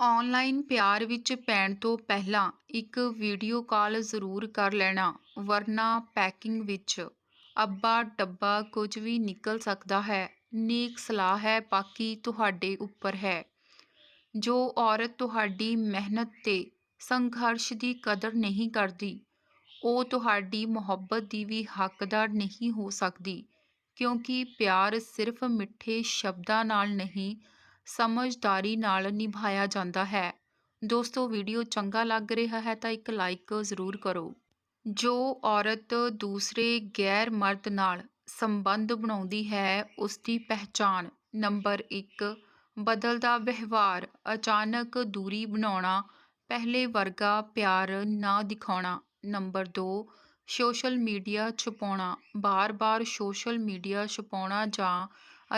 Online ਪਿਆਰ ਵਿੱਚ ਪੈਣ ਤੋਂ ਪਹਿਲਾਂ ਇੱਕ ਵੀਡੀਓ ਕਾਲ ਜ਼ਰੂਰ ਕਰ ਲੈਣਾ, ਵਰਨਾ ਪੈਕਿੰਗ ਵਿੱਚ। ਅੱਬਾ ਡੱਬਾ ਕੁਝ ਵੀ ਨਿਕਲ ਸਕਦਾ ਹੈ, ਨੇਕ ਸਲਾਹ ਹੈ, ਬਾਕੀ ਤੁਹਾਡੇ ਉੱਪਰ ਹੈ। ਜੋ ਔਰਤ ਤੁਹਾਡੀ ਮਿਹਨਤ ਤੇ ਸੰਘਰਸ਼ ਦੀ ਕਦਰ ਨਹੀਂ ਕਰਦੀ, ਉਹ ਤੁਹਾਡੀ ਮੁਹੱਬਤ ਦੀ ਵੀ ਹੱਕਦਾਰ ਨਹੀਂ ਹੋ ਸਕਦੀ, ਕਿਉਂਕਿ ਪਿਆਰ ਸਿਰਫ ਮਿੱਠੇ ਸ਼ਬਦਾਂ ਨਾਲ ਨਹੀਂ ਸਮਝਦਾਰੀ ਨਾਲ ਨਿਭਾਇਆ ਜਾਂਦਾ ਹੈ। ਦੋਸਤੋ ਵੀਡੀਓ ਚੰਗਾ ਲੱਗ ਰਿਹਾ ਹੈ ਤਾਂ ਇੱਕ ਲਾਈਕ ਜ਼ਰੂਰ ਕਰੋ। ਜੋ ਔਰਤ ਦੂਸਰੇ ਗੈਰ ਮਰਦ ਨਾਲ ਸੰਬੰਧ ਬਣਾਉਂਦੀ ਹੈ ਉਸ ਦੀ ਪਹਿਚਾਣ ਨੰਬਰ 1 ਬਦਲਦਾ ਵਿਵਹਾਰ, ਅਚਾਨਕ ਦੂਰੀ ਬਣਾਉਣਾ, ਪਹਿਲੇ ਵਰਗਾ ਪਿਆਰ ਨਾ ਦਿਖਾਉਣਾ। ਨੰਬਰ 2 ਸੋਸ਼ਲ ਮੀਡੀਆ ਛੁਪਾਉਣਾ। ਬਾਰ-ਬਾਰ ਸੋਸ਼ਲ ਮੀਡੀਆ ਛੁਪਾਉਣਾ ਜਾਂ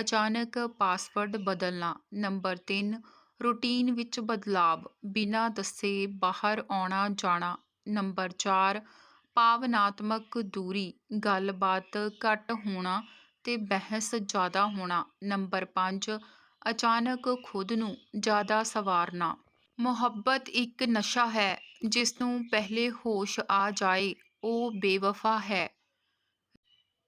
ਅਚਾਨਕ ਪਾਸਵਰਡ ਬਦਲਣਾ। ਨੰਬਰ ਤਿੰਨ, ਰੂਟੀਨ ਵਿੱਚ ਬਦਲਾਵ। ਬਿਨਾਂ ਦੱਸੇ ਬਾਹਰ ਆਉਣਾ ਜਾਣਾ। ਨੰਬਰ ਚਾਰ, ਭਾਵਨਾਤਮਕ ਦੂਰੀ। ਗੱਲਬਾਤ ਘੱਟ ਹੋਣਾ ਤੇ ਬਹਿਸ ਜ਼ਿਆਦਾ ਹੋਣਾ। ਨੰਬਰ 5 ਅਚਾਨਕ ਖੁਦ ਨੂੰ ਜ਼ਿਆਦਾ ਸਵਾਰਨਾ। ਮੁਹੱਬਤ ਇੱਕ ਨਸ਼ਾ ਹੈ ਜਿਸ ਨੂੰ ਪਹਿਲੇ ਹੋਸ਼ ਆ ਜਾਏ, ਉਹ ਬੇਵਫਾ ਹੈ।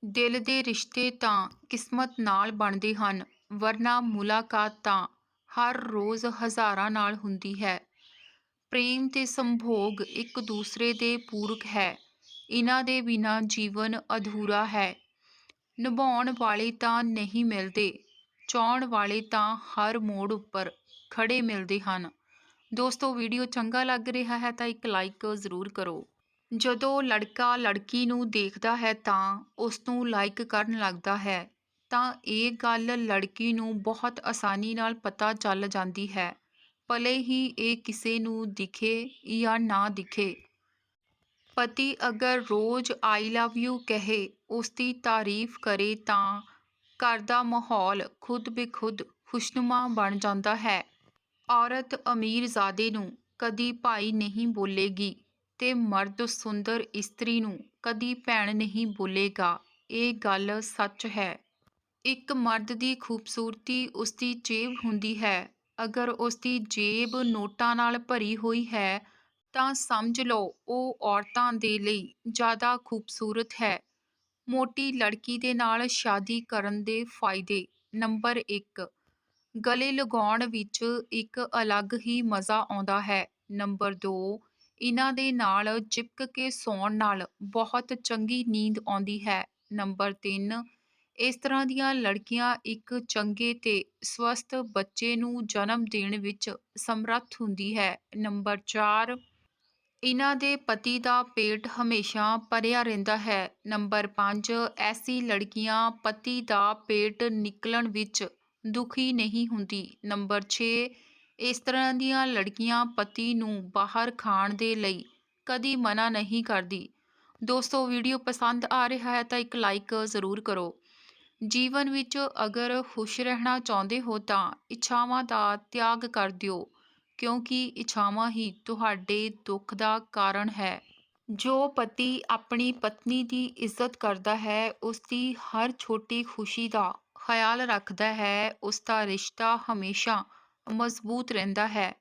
ਦਿਲ ਦੇ ਰਿਸ਼ਤੇ ਤਾਂ ਕਿਸਮਤ ਨਾਲ ਬਣਦੇ ਹਨ, ਵਰਨਾ ਮੁਲਾਕਾਤ ਤਾਂ ਹਰ ਰੋਜ਼ ਹਜ਼ਾਰਾਂ ਨਾਲ ਹੁੰਦੀ ਹੈ। ਪ੍ਰੇਮ ਤੇ ਸੰਭੋਗ ਇੱਕ ਦੂਸਰੇ ਦੇ ਪੂਰਕ ਹੈ। ਇਹਨਾਂ ਦੇ ਬਿਨਾਂ ਜੀਵਨ ਅਧੂਰਾ ਹੈ। ਨਿਭਾਉਣ ਵਾਲੇ ਤਾਂ ਨਹੀਂ ਮਿਲਦੇ, ਚਾਹਣ ਵਾਲੇ ਤਾਂ ਹਰ ਮੋੜ ਉੱਪਰ ਖੜੇ ਮਿਲਦੇ ਹਨ। ਦੋਸਤੋ, ਵੀਡੀਓ ਚੰਗਾ ਲੱਗ ਰਿਹਾ ਹੈ ਤਾਂ ਇੱਕ ਲਾਈਕ ਜ਼ਰੂਰ ਕਰੋ। ਜਦੋਂ ਲੜਕਾ ਲੜਕੀ ਨੂੰ ਦੇਖਦਾ ਹੈ ਤਾਂ ਉਸ ਨੂੰ ਲਾਈਕ ਕਰਨ ਲੱਗਦਾ ਹੈ, ਤਾਂ ਇਹ ਗੱਲ ਲੜਕੀ ਨੂੰ ਬਹੁਤ ਆਸਾਨੀ ਨਾਲ ਪਤਾ ਚੱਲ ਜਾਂਦੀ ਹੈ, ਭਲੇ ਹੀ ਇਹ ਕਿਸੇ ਨੂੰ ਦਿਖੇ ਜਾਂ ਨਾ ਦਿਖੇ। ਪਤੀ ਅਗਰ ਰੋਜ਼ ਆਈ ਲਵ ਯੂ ਕਹੇ ਉਸ ਦੀ ਤਾਰੀਫ ਕਰੇ ਤਾਂ ਘਰ ਦਾ ਮਾਹੌਲ ਖੁਦ ਬਖੁਦ ਖੁਸ਼ਨੁਮਾ ਬਣ ਜਾਂਦਾ ਹੈ। ਔਰਤ ਅਮੀਰਜ਼ਾਦੇ ਨੂੰ ਕਦੀ ਭਾਈ ਨਹੀਂ ਬੋਲੇਗੀ। ਤੇ ਮਰਦ ਸੁੰਦਰ ਇਸਤਰੀ ਨੂੰ ਕਦੀ ਭੈਣ ਨਹੀਂ ਬੋਲੇਗਾ। ਇਹ ਗੱਲ ਸੱਚ ਹੈ। ਇੱਕ ਮਰਦ ਦੀ ਖੂਬਸੂਰਤੀ ਉਸਦੀ ਜੇਬ ਹੁੰਦੀ ਹੈ। ਅਗਰ ਉਸਦੀ ਜੇਬ ਨੋਟਾਂ ਨਾਲ ਭਰੀ ਹੋਈ ਹੈ, ਤਾਂ ਸਮਝ ਲਓ, ਉਹ ਔਰਤਾਂ ਦੇ ਲਈ ਜ਼ਿਆਦਾ ਖੂਬਸੂਰਤ ਹੈ। ਮੋਟੀ ਲੜਕੀ ਦੇ ਨਾਲ ਸ਼ਾਦੀ ਕਰਨ ਦੇ ਫਾਇਦੇ ਨੰਬਰ 1 ਗਲੇ ਲਗਾਉਣ ਵਿੱਚ ਇੱਕ ਅਲੱਗ ਹੀ ਮਜ਼ਾ ਆਉਂਦਾ ਹੈ। ਨੰਬਰ 2 ਇਹਨਾਂ ਦੇ ਨਾਲ ਚਿਪਕ ਕੇ ਸੌਣ ਨਾਲ ਬਹੁਤ ਚੰਗੀ ਨੀਂਦ ਆਉਂਦੀ ਹੈ। ਨੰਬਰ 3 ਇਸ ਤਰ੍ਹਾਂ ਦੀਆਂ ਲੜਕੀਆਂ ਇੱਕ ਚੰਗੇ ਤੇ ਸਵਸਥ ਬੱਚੇ ਨੂੰ ਜਨਮ ਦੇਣ ਵਿੱਚ ਸਮਰੱਥ ਹੁੰਦੀ ਹੈ। ਨੰਬਰ 4 ਇਹਨਾਂ ਦੇ ਪਤੀ ਦਾ ਪੇਟ ਹਮੇਸ਼ਾ ਭਰਿਆ ਰਹਿੰਦਾ ਹੈ। ਨੰਬਰ 5 ਐਸੀ ਲੜਕੀਆਂ ਪਤੀ ਦਾ ਪੇਟ ਨਿਕਲਣ ਵਿੱਚ ਦੁਖੀ ਨਹੀਂ ਹੁੰਦੀ। ਨੰਬਰ 6 ਇਸ ਤਰ੍ਹਾਂ ਦੀਆਂ ਲੜਕੀਆਂ ਪਤੀ ਨੂੰ ਬਾਹਰ ਖਾਣ ਦੇ ਲਈ ਕਦੀ ਮਨਾ ਨਹੀਂ ਕਰਦੀ। ਦੋਸਤੋ, ਵੀਡੀਓ ਪਸੰਦ ਆ ਰਿਹਾ ਹੈ ਤਾਂ ਇੱਕ ਲਾਈਕ ਜ਼ਰੂਰ ਕਰੋ। ਜੀਵਨ ਵਿੱਚ ਅਗਰ ਖੁਸ਼ ਰਹਿਣਾ ਚਾਹੁੰਦੇ ਹੋ ਤਾਂ ਇੱਛਾਵਾਂ ਦਾ ਤਿਆਗ ਕਰ ਦਿਓ, ਕਿਉਂਕਿ ਇੱਛਾਵਾਂ ਹੀ ਤੁਹਾਡੇ ਦੁੱਖ ਦਾ ਕਾਰਨ ਹੈ। ਜੋ ਪਤੀ ਆਪਣੀ ਪਤਨੀ ਦੀ ਇੱਜ਼ਤ ਕਰਦਾ ਹੈ, ਉਸ ਦੀ ਹਰ ਛੋਟੀ ਖੁਸ਼ੀ ਦਾ ਖਿਆਲ ਰੱਖਦਾ ਹੈ, ਉਸ ਦਾ ਰਿਸ਼ਤਾ ਹਮੇਸ਼ਾ ਮਜ਼ਬੂਤ ਰਹਿੰਦਾ ਹੈ।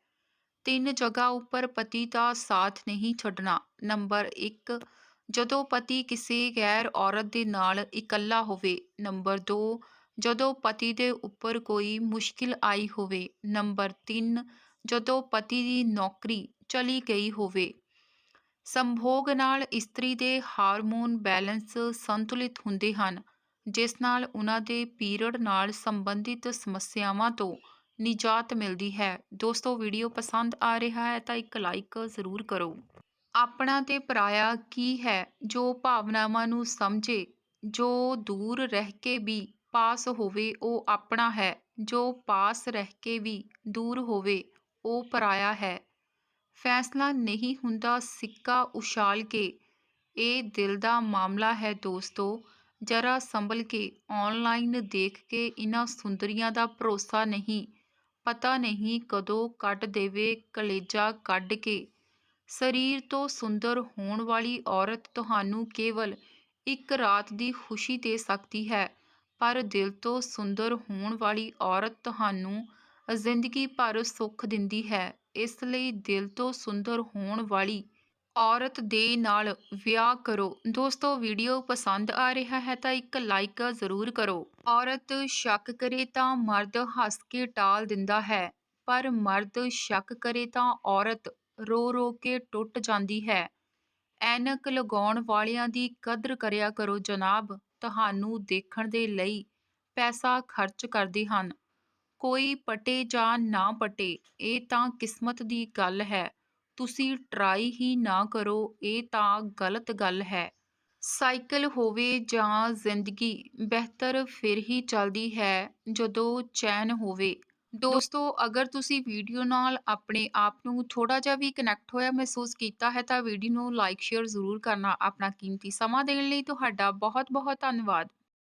ਤਿੰਨ ਜਗ੍ਹਾ ਉੱਪਰ ਪਤੀ ਦਾ ਸਾਥ ਨਹੀਂ ਛੱਡਣਾ। ਨੰਬਰ 1 ਜਦੋਂ ਪਤੀ ਕਿਸੇ ਗੈਰ ਔਰਤ ਦੇ ਨਾਲ ਇਕੱਲਾ ਹੋਵੇ। ਨੰਬਰ 2 ਜਦੋਂ ਪਤੀ ਦੇ ਉੱਪਰ ਕੋਈ ਮੁਸ਼ਕਿਲ ਆਈ ਹੋਵੇ। ਨੰਬਰ 3 ਜਦੋਂ ਪਤੀ ਦੀ ਨੌਕਰੀ ਚਲੀ ਗਈ ਹੋਵੇ। ਸੰਭੋਗ ਨਾਲ ਇਸਤਰੀ ਦੇ ਹਾਰਮੋਨ ਬੈਲੈਂਸ ਸੰਤੁਲਿਤ ਹੁੰਦੇ ਹਨ, ਜਿਸ ਨਾਲ ਉਹਨਾਂ ਦੇ ਪੀਰੀਅਡ ਨਾਲ ਸੰਬੰਧਿਤ ਸਮੱਸਿਆਵਾਂ ਤੋਂ ਨਿਜਾਤ ਮਿਲਦੀ ਹੈ। ਦੋਸਤੋ ਵੀਡੀਓ ਪਸੰਦ ਆ ਰਿਹਾ ਹੈ ਤਾਂ ਇੱਕ ਲਾਈਕ ਜ਼ਰੂਰ ਕਰੋ। ਆਪਣਾ ਤੇ ਪਰਾਇਆ ਕੀ ਹੈ? ਜੋ ਭਾਵਨਾਵਾਂ ਨੂੰ ਸਮਝੇ, ਜੋ ਦੂਰ ਰਹਿ ਕੇ ਵੀ ਪਾਸ ਹੋਵੇ, ਉਹ ਆਪਣਾ ਹੈ। ਜੋ ਪਾਸ ਰਹਿ ਕੇ ਵੀ ਦੂਰ ਹੋਵੇ, ਉਹ ਪਰਾਇਆ ਹੈ। ਫੈਸਲਾ ਨਹੀਂ ਹੁੰਦਾ ਸਿੱਕਾ ਉਛਾਲ ਕੇ। ਇਹ ਦਿਲ ਦਾ ਮਾਮਲਾ ਹੈ ਦੋਸਤੋ। ਜਰਾ ਸੰਭਲ ਕੇ ਆਨਲਾਈਨ ਦੇਖ ਕੇ ਇਹਨਾਂ ਸੁੰਦਰੀਆਂ ਦਾ ਭਰੋਸਾ ਨਹੀਂ। ਪਤਾ ਨਹੀਂ ਕਦੋਂ ਕੱਢ ਦੇਵੇ ਕਲੇਜਾ ਕੱਢ ਕੇ। ਸਰੀਰ ਤੋਂ ਸੁੰਦਰ ਹੋਣ ਵਾਲੀ ਔਰਤ ਤੁਹਾਨੂੰ ਕੇਵਲ ਇੱਕ ਰਾਤ ਦੀ ਖੁਸ਼ੀ ਦੇ ਸਕਦੀ ਹੈ, ਪਰ ਦਿਲ ਤੋਂ ਸੁੰਦਰ ਹੋਣ ਵਾਲੀ ਔਰਤ ਤੁਹਾਨੂੰ ਜ਼ਿੰਦਗੀ ਭਰ ਸੁੱਖ ਦਿੰਦੀ ਹੈ, ਇਸ ਲਈ ਦਿਲ ਤੋਂ ਸੁੰਦਰ ਹੋਣ ਵਾਲੀ ਔਰਤ ਦੇ ਨਾਲ ਵਿਆਹ ਕਰੋ। ਦੋਸਤੋ ਵੀਡੀਓ ਪਸੰਦ ਆ ਰਿਹਾ ਹੈ ਤਾਂ ਇੱਕ ਲਾਈਕ ਜ਼ਰੂਰ ਕਰੋ। ਔਰਤ ਸ਼ੱਕ ਕਰੇ ਤਾਂ ਮਰਦ ਹੱਸ ਕੇ ਟਾਲ ਦਿੰਦਾ ਹੈ। ਪਰ ਮਰਦ ਸ਼ੱਕ ਕਰੇ ਤਾਂ ਔਰਤ ਰੋ ਰੋ ਕੇ ਟੁੱਟ ਜਾਂਦੀ ਹੈ। ਐਨਕ ਲਗਾਉਣ ਵਾਲਿਆਂ ਦੀ ਕਦਰ ਕਰਿਆ ਕਰੋ ਜਨਾਬ। ਤੁਹਾਨੂੰ ਦੇਖਣ ਦੇ ਲਈ ਪੈਸਾ ਖਰਚ ਕਰਦੇ ਹਨ। ਕੋਈ ਪਟੇ ਜਾਂ ਨਾ ਪਟੇ, ਇਹ ਤਾਂ ਕਿਸਮਤ ਦੀ ਗੱਲ ਹੈ। ਤੁਸੀਂ ਟਰਾਈ ਹੀ ਨਾ ਕਰੋ, ਇਹ ਤਾਂ ਗਲਤ ਗੱਲ ਹੈ। ਸਾਈਕਲ ਹੋਵੇ ਜਾਂ ਜ਼ਿੰਦਗੀ, ਬਿਹਤਰ ਫਿਰ ਹੀ ਚੱਲਦੀ ਹੈ ਜਦੋਂ ਚੈਨ ਹੋਵੇ। ਦੋਸਤੋ, ਅਗਰ ਤੁਸੀਂ ਵੀਡੀਓ ਨਾਲ ਆਪਣੇ ਆਪ ਨੂੰ ਥੋੜਾ ਜਿਹਾ ਵੀ ਕਨੈਕਟ ਹੋਇਆ ਮਹਿਸੂਸ ਕੀਤਾ ਹੈ, ਤਾਂ ਵੀਡੀਓ ਨੂੰ ਲਾਈਕ ਸ਼ੇਅਰ ਜ਼ਰੂਰ ਕਰਨਾ ਆਪਣਾ ਕੀਮਤੀ ਸਮਾਂ ਦੇਣ ਲਈ। ਤੁਹਾਡਾ ਬਹੁਤ ਬਹੁਤ ਧੰਨਵਾਦ।